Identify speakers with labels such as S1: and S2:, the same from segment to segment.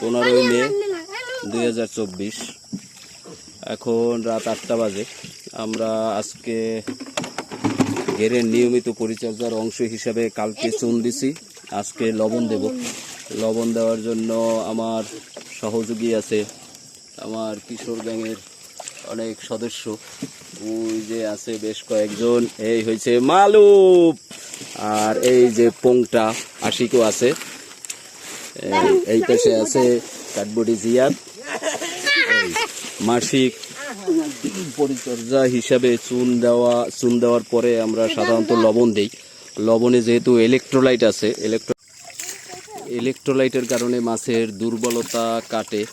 S1: পনেরোই মে দুই হাজার চব্বিশ। এখন রাত আটটা বাজে। আমরা আজকে ঘেরের নিয়মিত পরিচর্যার অংশ হিসাবে কালকে চুন দিছি। আজকে লবণ দেব। লবণ দেওয়ার জন্য আমার সহযোগী আছে, আমার কিশোর গ্যাংয়ের অনেক সদস্য। ওই যে আছে বেশ কয়েকজন। এই হয়েছে মালুপ। আর এই যে পোংটা, আশিকও আছে। এই- পাশে আছে কাঠবডি জিয়াদ মাসিক পরিচর্যা হিসাবে চুন দেওয়া, চুন দেওয়ার পরে আমরা সাধারণত লবণ দিই। লবণে যেহেতু ইলেকট্রোলাইট আছে ইলেকট্রো ইলেকট্রোলাইটের কারণে মাছের দুর্বলতা কাটে।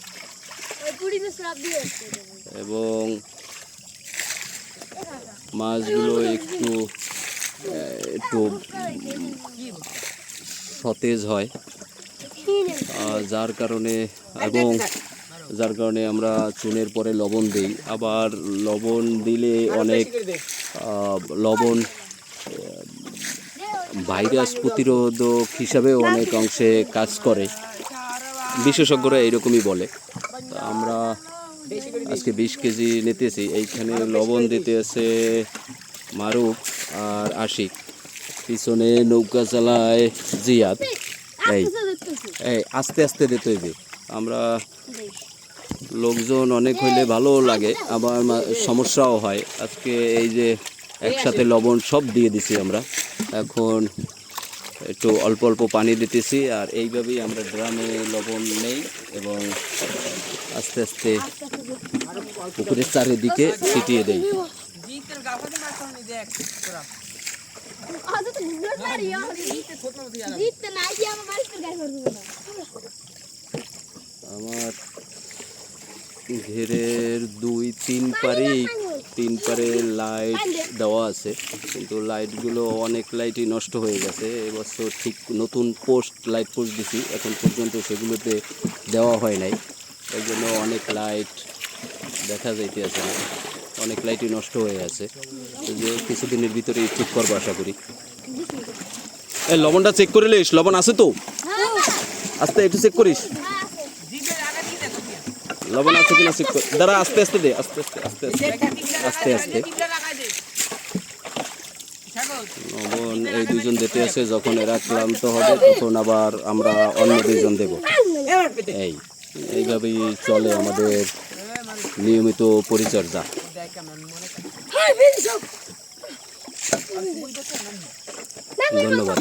S1: এবং মাছগুলো একটু একটু সতেজ হয়। যার কারণে এবং যার কারণে আমরা চুনের পরে লবণ দিই। আবার লবণ দিলে অনেক লবণ ভাইরাস প্রতিরোধক হিসাবে অনেক অংশে কাজ করে। বিশেষজ্ঞরা এরকমই বলে। আমরা আজকে বিশ কেজি নিতেছি। এইখানে লবণ দিতে আছে মারুফ আর আশিক। পিছনে নৌকা চালায় জিয়াদ। এই আস্তে আস্তে দিতে হইবে। আমরা লোকজন অনেক হইলে ভালো লাগে আবার সমস্যাও হয়। আজকে এই যে একসাথে লবণ সব দিয়ে দিছি আমরা। এখন একটু অল্প অল্প পানি দিতেছি আর এইভাবেই আমরা ড্রামে লবণ নেই এবং আস্তে আস্তে পুকুরের চারিদিকে ছিটিয়ে দেই।
S2: জিততে দিয়ে আমার মালিকের গায়ে করবে না
S1: আমার ঘেরের দুই তিন পারেই তিন পারে লাইট দেওয়া আছে। কিন্তু লাইটগুলো অনেক লাইটই নষ্ট হয়ে গেছে। এবছর ঠিক নতুন পোস্ট লাইট পোস্ট দিছি। এখন পর্যন্ত সেগুলোতে দেওয়া হয় নাই। এই জন্য অনেক লাইট দেখা যাইতে আছে না। অনেক লাইটই নষ্ট হয়ে আছে। যে কিছুদিনের ভিতরেই ঠিক করব আশা করি। এই লবণটা চেক করে লিস লবণ আছে তো? আস্তে একটু চেক করিস
S3: জিতের আগে দিয়ে দেখো
S1: লবণ আছে কিনা চেক কর। দাঁড়া আস্তে আস্তে দে আস্তে আস্তে আস্তে আস্তে। আস্তে লবণ এই দুইজন দিতে আছে যখন এরা ক্লান্ত হবে তখন আবার আমরা অন্য দুইজন দেব। এই এইভাবেই চলে আমাদের নিয়মিত পরিচর্যা।
S3: মনে
S1: ধন্যবাদ।